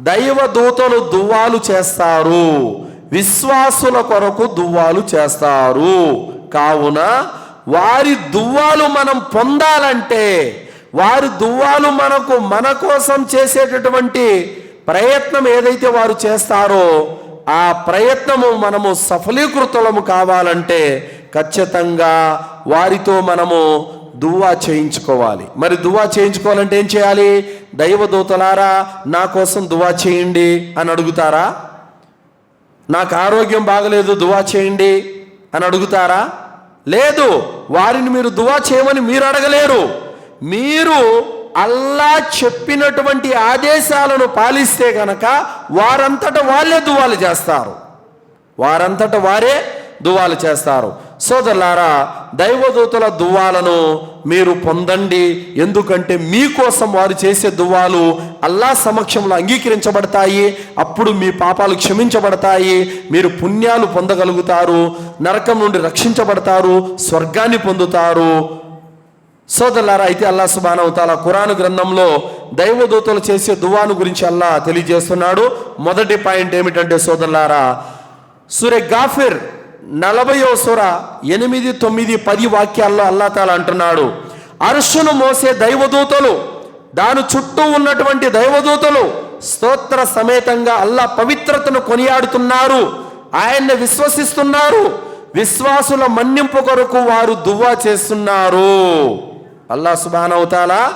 దైవ దూతలు దువ్వాలు చేస్తారు. విశ్వాసుల కొరకు దువ్వాలు చేస్తారు. కావున వారి దువ్వాలు మనం పొందాలంటే వారి దువ్వాలు మనకు మన కోసం చేసేటటువంటి ప్రయత్నం ఏదైతే వారు చేస్తారో ఆ ప్రయత్నము మనము సఫలీకృతులము కావాలంటే ఖచ్చితంగా వారితో మనము దువ్వా చేయించుకోవాలి. మరి దువ్వా చేయించుకోవాలంటే ఏం చేయాలి? దైవదూతలారా నా కోసం దువా చేయండి అని అడుగుతారా? నాకు ఆరోగ్యం బాగలేదు దువా చేయండి అని అడుగుతారా? లేదు వారిని మీరు దువా చేయమని మీరు అడగలేరు. మీరు అల్లా చెప్పినటువంటి ఆదేశాలను పాలిస్తే కనుక వారంతట వాళ్ళే దువాలు చేస్తారు. వారంతట వారే దువాలు చేస్తారు. సోదరులారా దైవదూతల దువ్వాలను మీరు పొందండి. ఎందుకంటే మీకోసం వారు చేసే దువ్వాలు అల్లా సమక్షంలో అంగీకరించబడతాయి. అప్పుడు మీ పాపాలు క్షమించబడతాయి. మీరు పుణ్యాలు పొందగలుగుతారు. నరకం నుండి రక్షించబడతారు. స్వర్గాన్ని పొందుతారు. సోదరులారా అయితే అల్లా అవుతాల ఖురాను గ్రంథంలో దైవదూతలు చేసే దువాను గురించి అల్లా తెలియజేస్తున్నాడు. మొదటి పాయింట్ ఏమిటంటే సోదరులారా సూర్య గాఫిర్ నలభయో సుర ఎనిమిది తొమ్మిది పది వాక్యాల్లో అల్లాతాల అంటున్నాడు. అర్షును మోసే దైవదూతలు దాని చుట్టూ ఉన్నటువంటి దైవదూతలు స్తోత్ర సమేతంగా అల్లా పవిత్రతను కొనియాడుతున్నారు. ఆయన్ని విశ్వసిస్తున్నారు. విశ్వాసుల మన్నింపు కొరకు వారు దువ్వా చేస్తున్నారు. అల్లా సుబానవుతాలా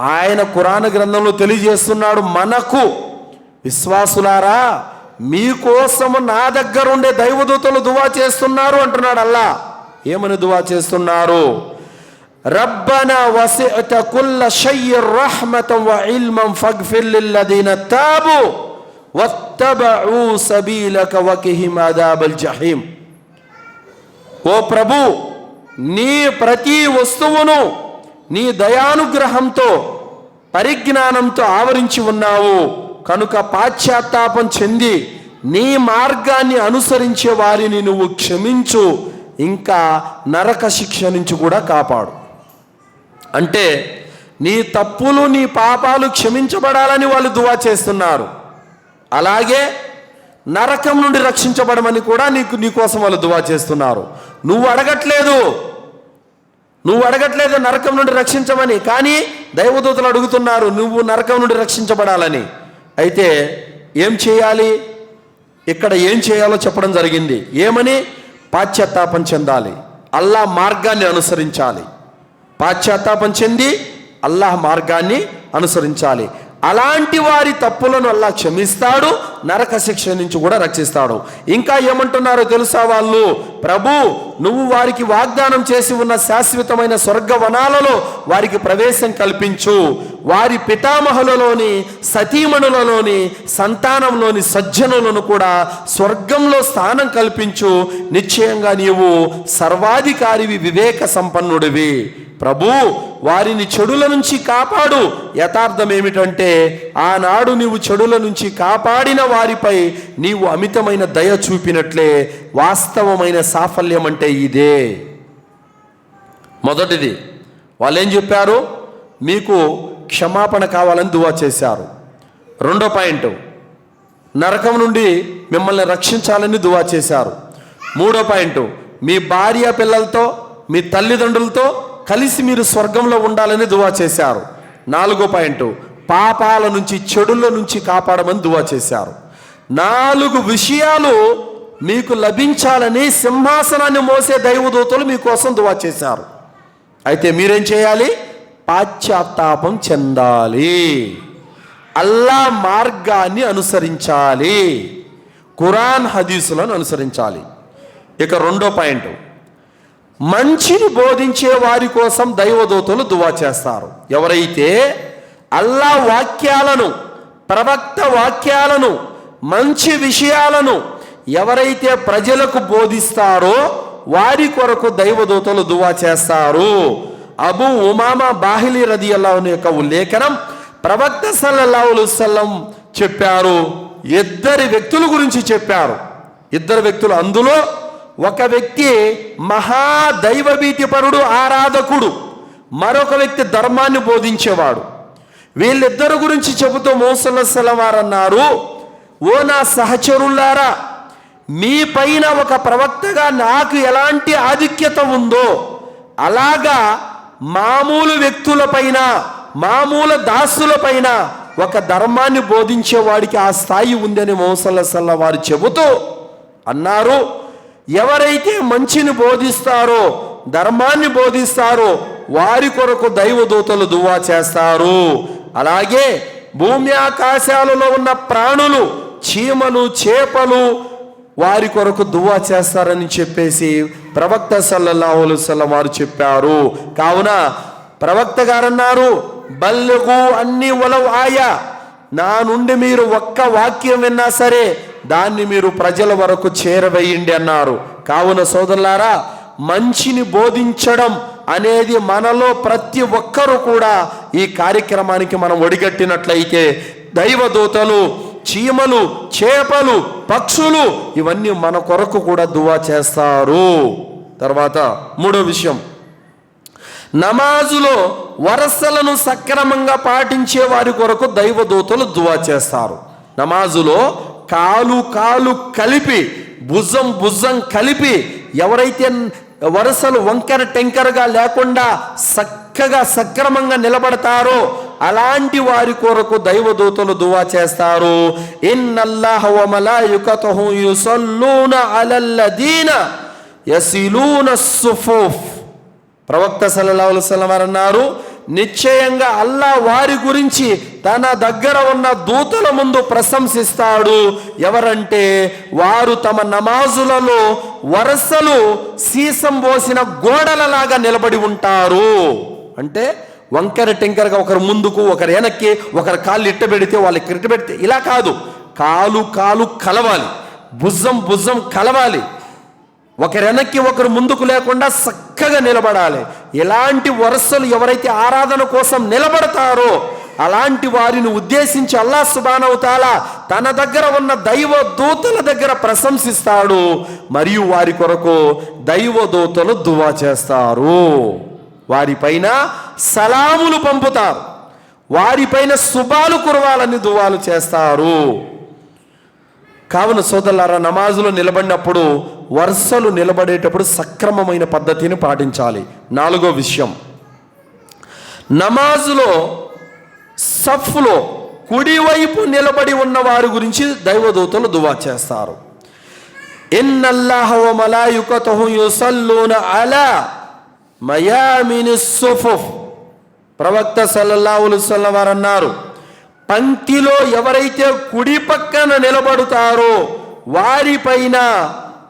ఆయన కురాన గ్రంథంలో తెలియజేస్తున్నాడు. మనకు విశ్వాసులారా మీకోసము నా దగ్గర ఉండే దైవదూతలు దువా చేస్తున్నారు అంటున్నాడు అల్లా. ఏమని దువా చేస్తున్నారు? రబ్బన వసిఅత కుల్ల షయ్య రహ్మతం వ ఇల్మం ఫగ్ఫిర్ లిల్లదీన తాబు వత్తబఉ సబీలక వకిహిమ్ అదాబల్ జహీం. ఓ ప్రభు నీ ప్రతి వస్తువును నీ దయానుగ్రహంతో పరిజ్ఞానంతో ఆవరించి ఉన్నావు. కనుక పాశ్చాత్తాపం చెంది నీ మార్గాన్ని అనుసరించే వారిని నువ్వు క్షమించు ఇంకా నరక శిక్ష నుంచి కూడా కాపాడు. అంటే నీ తప్పులు నీ పాపాలు క్షమించబడాలని వాళ్ళు దువా చేస్తున్నారు. అలాగే నరకం నుండి రక్షించబడమని కూడా నీకు నీకోసం వాళ్ళు దువా చేస్తున్నారు. నువ్వు అడగట్లేదు. నువ్వు అడగట్లేదు నరకం నుండి రక్షించమని కానీ దైవదూతలు అడుగుతున్నారు నువ్వు నరకం నుండి రక్షించబడాలని. అయితే ఏం చేయాలి? ఇక్కడ ఏం చేయాలో చెప్పడం జరిగింది. ఏమని? పాశ్చాత్తాపం చెందాలి. అల్లా మార్గాన్ని అనుసరించాలి. పాశ్చాత్తాపం చెంది అల్లాహ్ మార్గాన్ని అనుసరించాలి. అలాంటి వారి తప్పులను అల్లా క్షమిస్తాడు నరక శిక్ష నుంచి కూడా రక్షిస్తాడు. ఇంకా ఏమంటున్నారో తెలుసా వాళ్ళు? ప్రభు నువ్వు వారికి వాగ్దానం చేసి ఉన్న శాశ్వతమైన స్వర్గ వనాలలో వారికి ప్రవేశం కల్పించు. వారి పితామహులలోని సతీమణులలోని సంతానంలోని సజ్జనులను కూడా స్వర్గంలో స్థానం కల్పించు. నిశ్చయంగా నీవు సర్వాధికారివి వివేక సంపన్నుడివి. ప్రభు వారిని చెడుల నుంచి కాపాడు. యథార్థం ఏమిటంటే ఆనాడు నీవు చెడుల నుంచి కాపాడిన వారిపై నీవు అమితమైన దయ చూపినట్లే వాస్తవమైన సాఫల్యం అంటే ఇదే. మొదటిది వాళ్ళు ఏం చెప్పారు? మీకు క్షమాపణ కావాలని దువా చేశారు. రెండో పాయింట్ నరకం నుండి మిమ్మల్ని రక్షించాలని దువా చేశారు. మూడో పాయింట్ మీ భార్య పిల్లలతో మీ తల్లిదండ్రులతో కలిసి మీరు స్వర్గంలో ఉండాలని దువా చేశారు. నాలుగో పాయింట్ పాపాల నుంచి చెడుల నుంచి కాపాడమని దువా చేశారు. నాలుగు విషయాలు మీకు లభించాలని సింహాసనాన్ని మోసే దైవదూతలు మీకోసం దువా చేశారు. అయితే మీరేం చేయాలి? పాశ్చాత్తాపం చెందాలి. అల్లా మార్గాన్ని అనుసరించాలి. ఖురాన్ హదీసులను అనుసరించాలి. ఇక రెండో పాయింట్ మంచిని బోధించే వారి కోసం దైవదూతలు దువా చేస్తారు. ఎవరైతే అల్లా వాక్యాలను ప్రవక్త వాక్యాలను మంచి విషయాలను ఎవరైతే ప్రజలకు బోధిస్తారో వారి కొరకు దైవదూతలు దువా చేస్తారు. అబు ఉమామా బాహిలి రది అల్లాహుని యొక్క ఉల్లేఖనం ప్రవక్త సల్లల్లాహులుసల్లం చెప్పారు. ఇద్దరి వ్యక్తుల గురించి చెప్పారు. ఇద్దరు వ్యక్తులు అందులో ఒక వ్యక్తి మహా దైవభీతిపరుడు ఆరాధకుడు మరొక వ్యక్తి ధర్మాన్ని బోధించేవాడు. వీళ్ళిద్దరు గురించి చెబుతూ మోసల వారు అన్నారు ఓ నా సహచరులారా మీ పైన ఒక ప్రవక్తగా నాకు ఎలాంటి ఆధిక్యత ఉందో అలాగా మామూలు వ్యక్తులపైన మామూలు దాసులపైన ఒక ధర్మాన్ని బోధించే వాడికి ఆ స్థాయి ఉందని మోసల్ల వారు చెబుతూ అన్నారు. ఎవరైతే మంచిని బోధిస్తారో ధర్మాన్ని బోధిస్తారో వారి కొరకు దైవదూతలు దువా చేస్తారు. అలాగే భూమి ఆకాశాలలో ఉన్న ప్రాణులు చీమలు చేపలు వారి కొరకు దువా చేస్తారని చెప్పేసి ప్రవక్త సల్లల్లాహు అలైహి వారు చెప్పారు. కావున ప్రవక్త గారన్నారు బల్లుగు అన్ని ఒలవు ఆయా. నా నుండి మీరు ఒక్క వాక్యం విన్నా సరే దాన్ని మీరు ప్రజల వరకు చేరవేయండి అన్నారు. కావున సోదరులారా మంచిని బోధించడం అనేది మనలో ప్రతి ఒక్కరూ కూడా ఈ కార్యక్రమానికి మనం ఒడిగట్టినట్లయితే దైవదూతలు చీమలు చేపలు పక్షులు ఇవన్నీ మన కొరకు కూడా దువా చేస్తారు. తర్వాత మూడో విషయం. నమాజులో వరసలను సక్రమంగా పాటించే వారి కొరకు దైవదూతలు దువా చేస్తారు. నమాజులో కాలు కాలు కలిపి భుజం భుజం కలిపి ఎవరైతే వరుసలు వంకర టెంకరగా లేకుండా చక్కగా సక్రమంగా నిలబడతారో అలాంటి వారి కొరకు దైవదూతలు దువా చేస్తారు. అలల్లదీన సుఫూఫ్. ప్రవక్త సల్లల్లాహు అలైహి అన్నారు నిశ్చయంగా అల్లా వారి గురించి తన దగ్గర ఉన్న దూతల ముందు ప్రశంసిస్తాడు. ఎవరంటే వారు తమ నమాజులలో వరసలు సీసం పోసిన గోడలలాగా నిలబడి ఉంటారు. అంటే వంకర టెంకరగా ఒకరు ముందుకు ఒకరు వెనక్కి ఒకరు కాళ్ళు ఇట్ట పెడితే వాళ్ళు ఇట్ట పెడితే ఇలా కాదు. కాలు కాలు కలవాలి. భుజం భుజం కలవాలి. ఒకరెనక్కి ఒకరు ముందుకు లేకుండా చక్కగా నిలబడాలి. ఎలాంటి వరుసలు ఎవరైతే ఆరాధన కోసం నిలబడతారో అలాంటి వారిని ఉద్దేశించి అల్లా సుబానవుతాలా తన దగ్గర ఉన్న దైవ దూతల దగ్గర ప్రశంసిస్తాడు. మరియు వారి కొరకు దైవ దూతలు దువా చేస్తారు. వారిపైన సలాములు పంపుతారు. వారిపైన శుభాలు కురవాలని దువాలు చేస్తారు. కావున సోదరులారా నమాజులో నిలబడినప్పుడు వరుసలు నిలబడేటప్పుడు సక్రమమైన పద్ధతిని పాటించాలి. నాలుగో విషయం. నమాజులో సఫ్లో కుడివైపు నిలబడి ఉన్న వారి గురించి దైవదూతలు దువా చేస్తారు. అలా సుఫుఫ్. ప్రవక్త సల్లల్లాహు వారు అన్నారు పంక్తిలో ఎవరైతే కుడి పక్కన నిలబడుతారో వారిపైన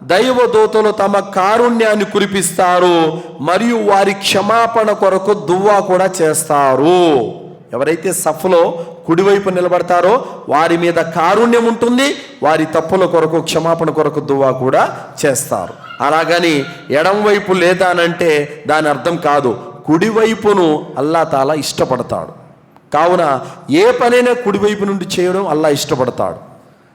దైవదూతలు తమ కారుణ్యాన్ని కురిపిస్తారు మరియు వారి క్షమాపణ కొరకు దువ్వా కూడా చేస్తారు. ఎవరైతే సఫలో కుడివైపు నిలబడతారో వారి మీద కారుణ్యం ఉంటుంది వారి తప్పుల కొరకు క్షమాపణ కొరకు దువ్వా కూడా చేస్తారు. అలాగని ఎడంవైపు లేదానంటే దాని అర్థం కాదు. కుడివైపును అల్లా తాలా ఇష్టపడతాడు. కావున ఏ పనైనా కుడివైపు నుండి చేయడం అల్లా ఇష్టపడతాడు.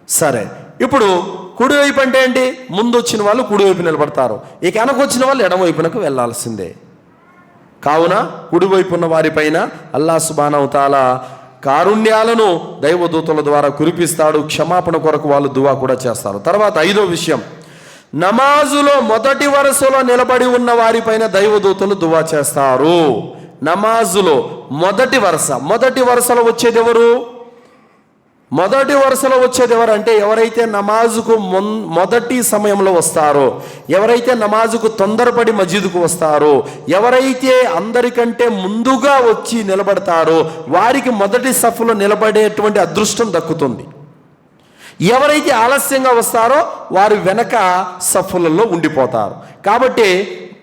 సరే ఇప్పుడు కుడివైపు అంటే ఏంటి? ముందు వచ్చిన వాళ్ళు కుడివైపు నిలబడతారు. ఇక వెనకొచ్చిన వాళ్ళు ఎడమవైపునకు వెళ్ళాల్సిందే. కావున కుడివైపు ఉన్న వారిపైన అల్లా సుబానవుతాల కారుణ్యాలను దైవదూతల ద్వారా కురిపిస్తాడు. క్షమాపణ కొరకు వాళ్ళు దువా కూడా చేస్తారు. తర్వాత ఐదో విషయం. నమాజులో మొదటి వరుసలో నిలబడి ఉన్న వారిపైన దైవదూతలు దువా చేస్తారు. నమాజులో మొదటి వరుస. మొదటి వరుసలో వచ్చేది ఎవరు? మొదటి వరుసలో వచ్చేది ఎవరంటే ఎవరైతే నమాజుకు మొన్ మొదటి సమయంలో వస్తారో ఎవరైతే నమాజుకు తొందరపడి మజీదుకు వస్తారో ఎవరైతే అందరికంటే ముందుగా వచ్చి నిలబడతారో వారికి మొదటి సఫలో నిలబడేటువంటి అదృష్టం దక్కుతుంది. ఎవరైతే ఆలస్యంగా వస్తారో వారు వెనక సఫలలో ఉండిపోతారు. కాబట్టి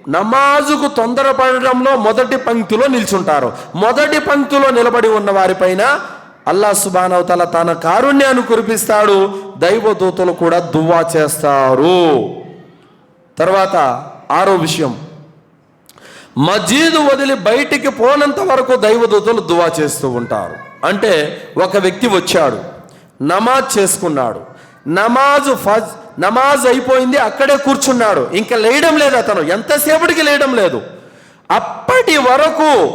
నమాజుకు తొందరపడడంలో మొదటి పంక్తిలో నిల్చుంటారు. మొదటి పంక్తిలో నిలబడి ఉన్న వారిపైన అల్లా సుబానవతల తన కారుణ్యాన్ని కురిపిస్తాడు. దైవదూతలు కూడా దువ్వా చేస్తారు. తర్వాత ఆరో విషయం. మజీదు వదిలి బయటికి పోనంత వరకు దైవదూతలు దువా చేస్తూ ఉంటారు. అంటే ఒక వ్యక్తి వచ్చాడు. నమాజ్ చేసుకున్నాడు. నమాజ్ ఫజ్ నమాజ్ అయిపోయింది అక్కడే కూర్చున్నాడు. ఇంకా లేయడం లేదు అతను. ఎంతసేపటికి లేయడం లేదు. అప్పటి వరకు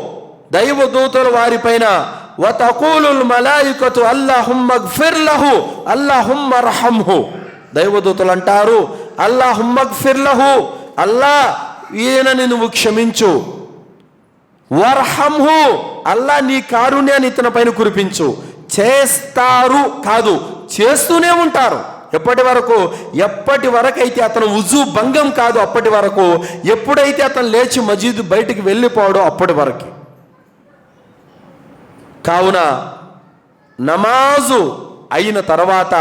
దైవదూతలు వారిపైన వతకూలుల్ మలాయికతు అల్లాహుమ్మ ఫిర్లహు అల్లాహుమ్మ రహంహు దైవదూతలు అంటారు అల్లాహుమ్మ ఫిర్లహు అల్లా ఈయనని నువ్వు క్షమించు. వర్హంహు అల్లా నీ కారుణ్యాన్ని ఇతని పైన కురిపించు. చేస్తారు కాదు చేస్తూనే ఉంటారు. ఎప్పటి వరకు? ఎప్పటి వరకు అయితే అతను ఉజు భంగం కాదు అప్పటి వరకు. ఎప్పుడైతే అతను లేచి మజీద్ బయటికి వెళ్ళిపోవడో అప్పటి వరకు. కావున నమాజు అయిన తర్వాత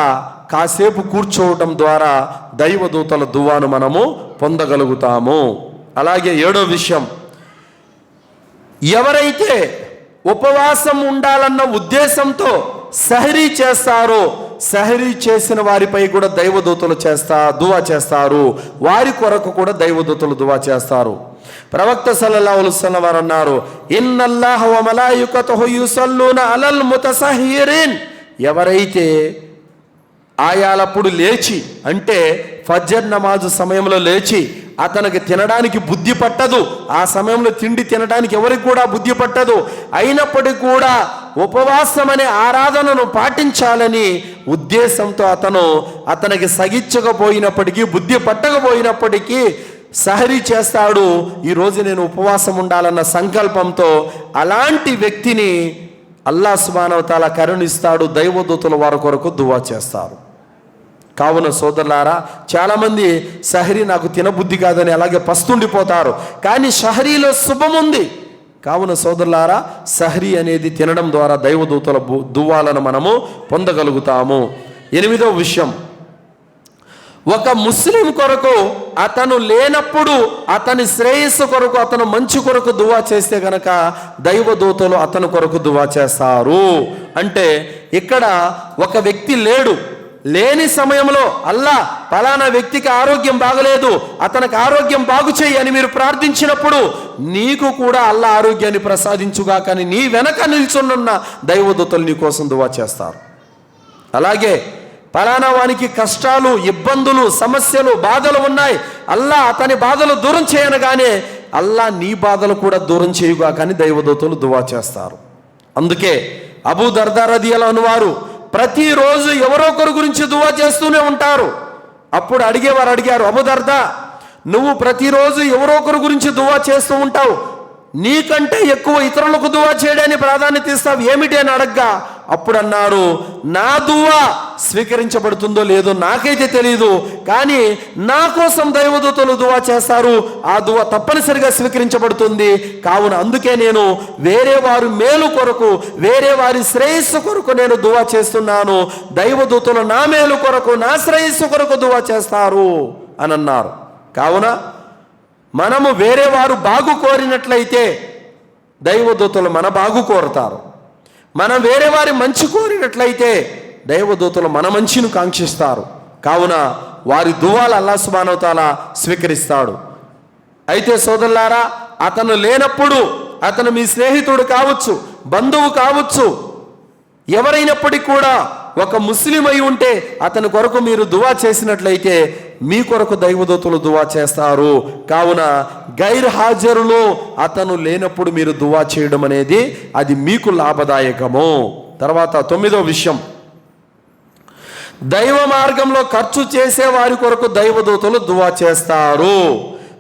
కాసేపు కూర్చోవటం ద్వారా దైవదూతల దువాను మనము పొందగలుగుతాము. అలాగే ఏడో విషయం. ఎవరైతే ఉపవాసం ఉండాలన్న ఉద్దేశంతో సహరీ చేస్తారో సహరీ చేసిన వారిపై కూడా దైవదూతలు చేస్తా దువా చేస్తారు. వారి కొరకు కూడా దైవదూతలు దువా చేస్తారు. ప్రవక్త సల్లల్లాహు అలైహి వారు అన్నారు ఇన్నల్లాహ వ మలాయికతుహు యుసల్లూన అలల్ ముతసహీరిన్. ఎవరైతే ఆయాలప్పుడు లేచి అంటే ఫజర్ నమాజు సమయంలో లేచి అతనికి తినడానికి బుద్ధి పట్టదు ఆ సమయంలో తిండి తినడానికి ఎవరికి కూడా బుద్ధి పట్టదు అయినప్పటికీ కూడా ఉపవాసం అనే ఆరాధనను పాటించాలని ఉద్దేశంతో అతను అతనికి సగించకపోయినప్పటికీ బుద్ధి పట్టకపోయినప్పటికీ సహరీ చేస్తాడు. ఈరోజు నేను ఉపవాసం ఉండాలన్న సంకల్పంతో అలాంటి వ్యక్తిని అల్లా సుబానవతాల కరుణిస్తాడు. దైవదూతుల వారి కొరకు దువా చేస్తారు. కావున సోదరులారా చాలామంది సహరీ నాకు తినబుద్ధి కాదని అలాగే పస్తుండిపోతారు. కానీ షహరీలో శుభం ఉంది. కావున సోదరులారా సహరీ అనేది తినడం ద్వారా దైవదూతల బు- దువ్వాలను మనము పొందగలుగుతాము. ఎనిమిదో విషయం. ఒక ముస్లిం కొరకు అతను లేనప్పుడు అతని శ్రేయస్సు కొరకు అతను మంచి కొరకు దువా చేస్తే గనక దైవదూతలు అతని కొరకు దువా చేస్తారు. అంటే ఇక్కడ ఒక వ్యక్తి లేడు. లేని సమయంలో అల్లా ఫలానా వ్యక్తికి ఆరోగ్యం బాగలేదు అతనికి ఆరోగ్యం బాగు చేయి అని మీరు ప్రార్థించినప్పుడు నీకు కూడా అల్లా ఆరోగ్యాన్ని ప్రసాదించుగా కానీ నీ వెనక నిల్చున్న దైవదూతలు నీ కోసం దువా చేస్తారు. అలాగే ఫలానా వానికి కష్టాలు ఇబ్బందులు సమస్యలు బాధలు ఉన్నాయి. అల్లా అతని బాధలు దూరం చేయనగానే అల్లా నీ బాధలు కూడా దూరం చేయుగా కానీ దైవదూతలు దువా చేస్తారు. అందుకే అబూ దర్దారదియల వారు ప్రతిరోజు ఎవరో ఒకరి గురించి దువా చేస్తూనే ఉంటారు. అప్పుడు అడిగేవారు అడిగారు అబూ దర్దా నువ్వు ప్రతిరోజు ఎవరో ఒకరి గురించి దువా చేస్తూ ఉంటావు? నీకంటే ఎక్కువ ఇతరులకు దువా చేయడానికి ప్రాధాన్యత ఇస్తావు? ఏమిటి అని అడగ్గా అప్పుడు అన్నారు నా దువా స్వీకరించబడుతుందో లేదో నాకైతే తెలియదు కానీ నా కోసం దైవదూతలు దువా చేస్తారు ఆ దువ తప్పనిసరిగా స్వీకరించబడుతుంది. కావున అందుకే నేను వేరే వారి మేలు కొరకు వేరే వారి శ్రేయస్సు కొరకు నేను దువా చేస్తున్నాను. దైవదూతలు నా మేలు కొరకు నా శ్రేయస్సు కొరకు దువా చేస్తారు. అని అన్నారు కావున మనము వేరే వారు బాగు కోరినట్లయితే దైవదూతలు మన బాగు కోరుతారు. మనం వేరే వారి మంచి కోరినట్లయితే దైవదూతలు మన మంచిని కాంక్షిస్తారు. కావున వారి దువాలు అల్లా సుబానవతాల స్వీకరిస్తాడు. అయితే సోదరులారా అతను లేనప్పుడు అతను మీ స్నేహితుడు కావచ్చు బంధువు కావచ్చు ఎవరైనప్పటికీ కూడా ఒక ముస్లిం అయి ఉంటే అతని కొరకు మీరు దువా చేసినట్లయితే మీ కొరకు దైవదూతలు దువా చేస్తారు. కావున గైర్ హాజరులో అతను లేనప్పుడు మీరు దువా చేయడం అనేది అది మీకు లాభదాయకము. తర్వాత తొమ్మిదో విషయం. దైవ మార్గంలో ఖర్చు చేసే వారి కొరకు దైవదూతలు దువా చేస్తారు.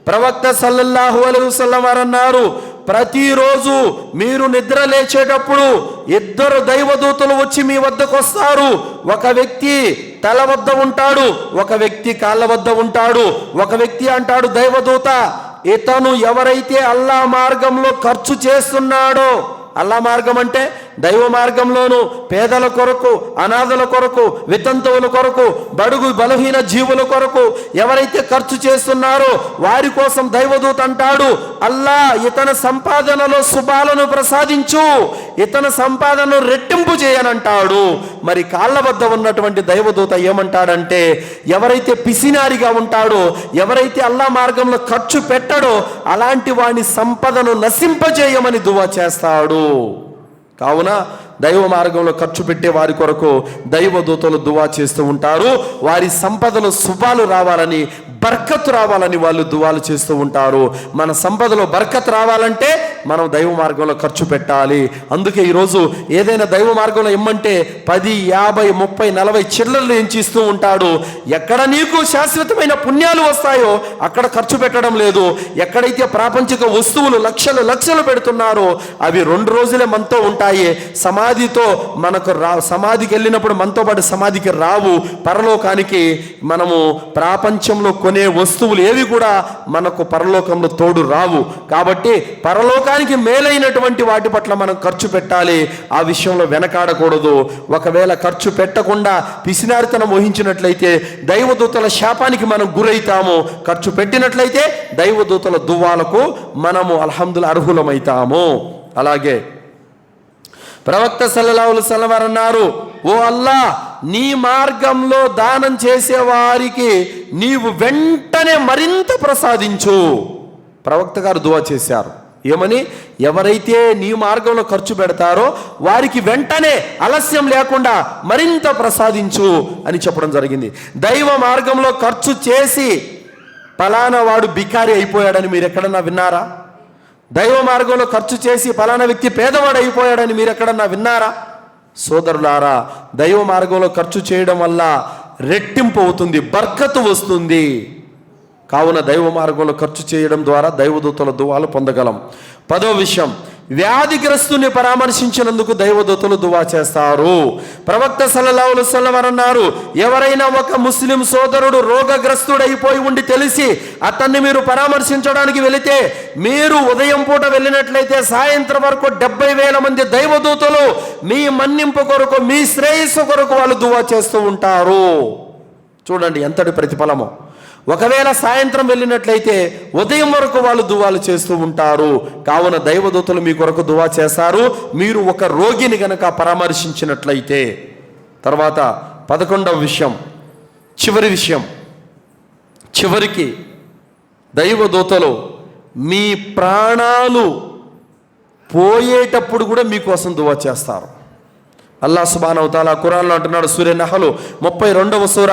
ప్రవక్త సల్లల్లాహు అలైహి వసల్లం వారు అన్నారు ప్రతిరోజు మీరు నిద్ర లేచేటప్పుడు ఇద్దరు దైవదూతలు వచ్చి మీ వద్దకు వస్తారు. ఒక వ్యక్తి తల వద్ద ఉంటాడు ఒక వ్యక్తి కాళ్ళ వద్ద ఉంటాడు ఒక వ్యక్తి అంటాడు దైవదూత ఇతను ఎవరైతే అల్లా మార్గంలో ఖర్చు చేస్తున్నాడో అల్లా మార్గం అంటే దైవ మార్గంలోనూ పేదల కొరకు అనాథల కొరకు వితంతువుల కొరకు బడుగు బలహీన జీవుల కొరకు ఎవరైతే ఖర్చు చేస్తున్నారో వారి కోసం దైవదూత అంటాడు అల్లా ఇతని సంపాదనలో శుభాలను ప్రసాదించు ఇతని సంపాదనను రెట్టింపు చేయనంటాడు. మరి కాళ్ళ వద్ద ఉన్నటువంటి దైవదూత ఏమంటాడంటే ఎవరైతే పిసినారిగా ఉంటాడో ఎవరైతే అల్లా మార్గంలో ఖర్చు పెట్టడో అలాంటి వాని సంపదను నశింపజేయమని దువా చేస్తాడు. కావున దైవ మార్గంలో ఖర్చు పెట్టే వారి కొరకు దైవదూతలు దువా చేస్తూ ఉంటారు. వారి సంపదలు శుభాలు రావాలని బర్కత్ రావాలని వాళ్ళు దువాలు చేస్తూ ఉంటారు. మన సంపదలో బర్కత్ రావాలంటే మనం దైవ మార్గంలో ఖర్చు పెట్టాలి. అందుకే ఈరోజు ఏదైనా దైవ మార్గంలో ఇమ్మంటే పది యాభై ముప్పై నలభై చిల్లర్లు ఎంచిస్తూ ఉంటాడు. ఎక్కడ నీకు శాశ్వతమైన పుణ్యాలు వస్తాయో అక్కడ ఖర్చు పెట్టడం లేదు. ఎక్కడైతే ప్రాపంచిక వస్తువులు లక్షలు లక్షలు పెడుతున్నారో అవి రెండు రోజులే మనతో ఉంటాయి. సమాధితో మనకు రా సమాధికి వెళ్ళినప్పుడు మనతో పాటు సమాధికి రావు. పరలోకానికి మనము ప్రాపంచంలో కొన్ని వస్తువులు ఏవి కూడా మనకు పరలోకంలో తోడు రావు. కాబట్టి పరలోకానికి మేలైనటువంటి వాటి పట్ల మనం ఖర్చు పెట్టాలి. ఆ విషయంలో వెనకాడకూడదు. ఒకవేళ ఖర్చు పెట్టకుండా పిసినారితనం వహించినట్లయితే దైవదూతల శాపానికి మనం గురైతాము. ఖర్చు పెట్టినట్లయితే దైవదూతల దువ్వాలకు మనము అల్హందుల అర్హులమైతాము. అలాగే ప్రవక్త సల్లల్లాహుల సలవారు అన్నారు ఓ అల్లా నీ మార్గంలో దానం చేసే వారికి నీవు వెంటనే మరింత ప్రసాదించు. ప్రవక్త గారు దువా చేశారు. ఏమని? ఎవరైతే నీ మార్గంలో ఖర్చు పెడతారో వారికి వెంటనే ఆలస్యం లేకుండా మరింత ప్రసాదించు అని చెప్పడం జరిగింది. దైవ మార్గంలో ఖర్చు చేసి పలానా వాడు బికారి అయిపోయాడని మీరు ఎక్కడన్నా విన్నారా? దైవ మార్గంలో ఖర్చు చేసి ఫలానా వ్యక్తి పేదవాడు అయిపోయాడని మీరు ఎక్కడన్నా విన్నారా? సోదరులారా దైవ మార్గంలో ఖర్చు చేయడం వల్ల రెట్టింపు అవుతుంది బర్కత్ వస్తుంది. కావున దైవ మార్గంలో ఖర్చు చేయడం ద్వారా దైవదూతల దువాలు పొందగలం. పదో విషయం వ్యాధిగ్రస్తుని పరామర్శించినందుకు దైవదూతలు దువా చేస్తారు. ప్రవక్త సల్లల్లాహులు సల్లవర్ అన్నారు ఎవరైనా ఒక ముస్లిం సోదరుడు రోగగ్రస్తుడైపోయి ఉండి తెలిసి అతన్ని మీరు పరామర్శించడానికి వెళితే మీరు ఉదయం పూట వెళ్ళినట్లయితే సాయంత్రం వరకు డెబ్బై వేల మంది దైవదూతలు మీ మన్నింపు కొరకు మీ శ్రేయస్సు కొరకు వాళ్ళు దువా చేస్తూ ఉంటారు. చూడండి ఎంతటి ప్రతిఫలమో. ఒకవేళ సాయంత్రం వెళ్ళినట్లయితే ఉదయం వరకు వాళ్ళు దువాలు చేస్తూ ఉంటారు. కావున దైవదూతలు మీ కొరకు దువా చేస్తారు మీరు ఒక రోగిని గనక పరామర్శించినట్లయితే. తర్వాత పదకొండవ విషయం చివరి విషయం. చివరికి దైవదూతలు మీ ప్రాణాలు పోయేటప్పుడు కూడా మీకోసం దువా చేస్తారు. అల్లా సుబానవు తాలా అంటున్నాడు సూర్య నహలు ముప్పై రెండవ సూర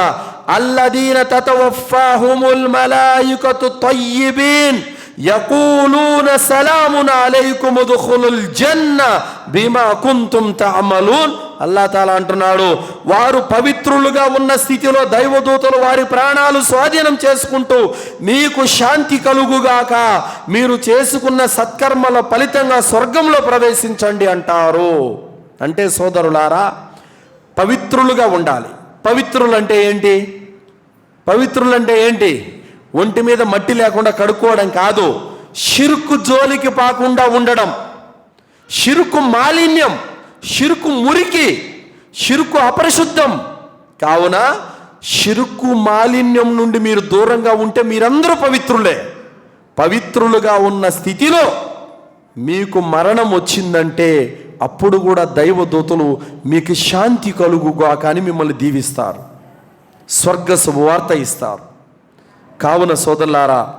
అల్లదీన తతవఫాహుముల్ మలాయికతు తయ్యిబీన్ యకూలూన సలామున అలైకుం ఉద్ఖులుల్ జన్న బిమా కుంతుమ్ తఅమలూన్ అల్లా తాలా అంటున్నాడు. వారు పవిత్రులుగా ఉన్న స్థితిలో దైవదూతలు వారి ప్రాణాలు స్వాధీనం చేసుకుంటూ మీకు శాంతి కలుగుగాక మీరు చేసుకున్న సత్కర్మల ఫలితంగా స్వర్గంలో ప్రవేశించండి అంటారు. అంటే సోదరులారా పవిత్రులుగా ఉండాలి. పవిత్రులు అంటే ఏంటి? పవిత్రులు అంటే ఏంటి? ఒంటి మీద మట్టి లేకుండా కడుక్కోవడం కాదు. షిరుకు జోలికి పాకుండా ఉండడం. షిరుకు మాలిన్యం షిరుకు మురికి షిరుకు అపరిశుద్ధం. కావున షిరుకు మాలిన్యం నుండి మీరు దూరంగా ఉంటే మీరందరూ పవిత్రులే. పవిత్రులుగా ఉన్న స్థితిలో మీకు మరణం వచ్చిందంటే అప్పుడు కూడా దైవదూతలు మీకు శాంతి కలుగుగా కానీ మిమ్మల్ని దీవిస్తారు. స్వర్గ శుభవార్త ఇస్తారు. కావున సోదరులారా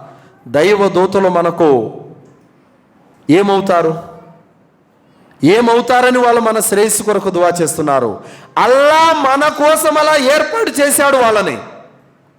దైవదూతలు మనకు ఏమవుతారు? ఏమవుతారని వాళ్ళు మన శ్రేయస్సు కొరకు దువా చేస్తున్నారు. అల్లా మన కోసం అలా ఏర్పాటు చేశాడు వాళ్ళని.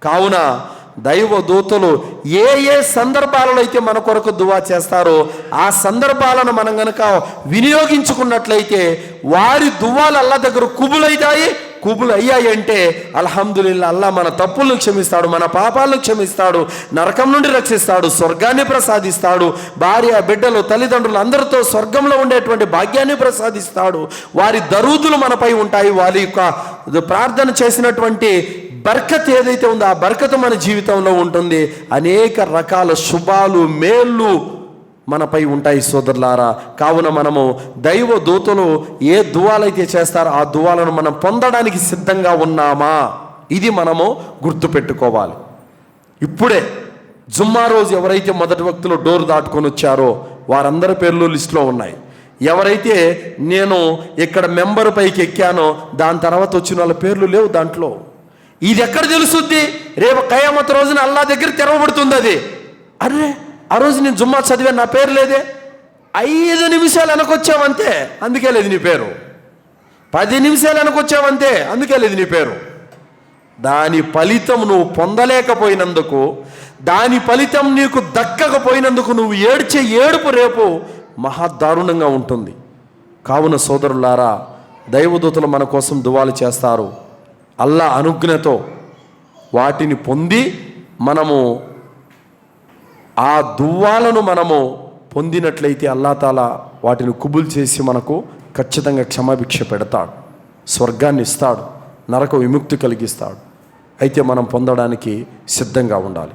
కావున దైవ దూతలు ఏ ఏ సందర్భాలలో అయితే మన కొరకు దువా చేస్తారో ఆ సందర్భాలను మనం గనక వినియోగించుకున్నట్లయితే వారి దువ్వాలు అల్లా దగ్గర కుబులైతాయి కుబులు అయ్యాయి అంటే అల్హమ్దుల్లా అల్లా మన తప్పులను క్షమిస్తాడు మన పాపాలను క్షమిస్తాడు నరకం నుండి రక్షిస్తాడు స్వర్గాన్ని ప్రసాదిస్తాడు భార్య బిడ్డలు తల్లిదండ్రులు అందరితో స్వర్గంలో ఉండేటువంటి భాగ్యాన్ని ప్రసాదిస్తాడు. వారి దరుదులు మనపై ఉంటాయి. వారి యొక్క ప్రార్థన చేసినటువంటి బర్కత్ ఏదైతే ఉందో ఆ బర్కత్ మన జీవితంలో ఉంటుంది. అనేక రకాల శుభాలు మేళ్ళు మనపై ఉంటాయి సోదరులారా. కావున మనము దైవ దూతలు ఏ దువాలైతే చేస్తారో ఆ దువాలను మనం పొందడానికి సిద్ధంగా ఉన్నామా? ఇది మనము గుర్తుపెట్టుకోవాలి. ఇప్పుడే జుమ్మా రోజు ఎవరైతే మొదటి వ్యక్తులు డోర్ దాటుకొని వచ్చారో వారందరి పేర్లు లిస్టులో ఉన్నాయి. ఎవరైతే నేను ఇక్కడ మెంబర్ పైకి ఎక్కానో దాని తర్వాత వచ్చిన వాళ్ళ పేర్లు లేవు దాంట్లో. ఇది ఎక్కడ తెలుసుద్ది? రేపు కయామత్ రోజున అల్లా దగ్గర తెరవబడుతుంది అది. అరే ఆ రోజు నేను జుమ్మా చదివా నా పేరు లేదే? ఐదు నిమిషాలు వెనకొచ్చావంతే అందుకే లేదు నీ పేరు. పది నిమిషాలు వెనకొచ్చావంతే అందుకే లేదు నీ పేరు. దాని ఫలితం నువ్వు పొందలేకపోయినందుకు దాని ఫలితం నీకు దక్కకపోయినందుకు నువ్వు ఏడ్చే ఏడుపు రేపు మహా దారుణంగా ఉంటుంది. కావున సోదరులారా దైవదూతలు మన కోసం దువాలు చేస్తారు. అల్లా అనుజ్ఞతో వాటిని పొంది మనము ఆ దువ్వాలను మనము పొందినట్లయితే అల్లాతాల వాటిని కుబుల్ చేసి మనకు ఖచ్చితంగా క్షమాభిక్ష పెడతాడు. స్వర్గాన్ని ఇస్తాడు. నరక విముక్తి కలిగిస్తాడు. అయితే మనం పొందడానికి సిద్ధంగా ఉండాలి.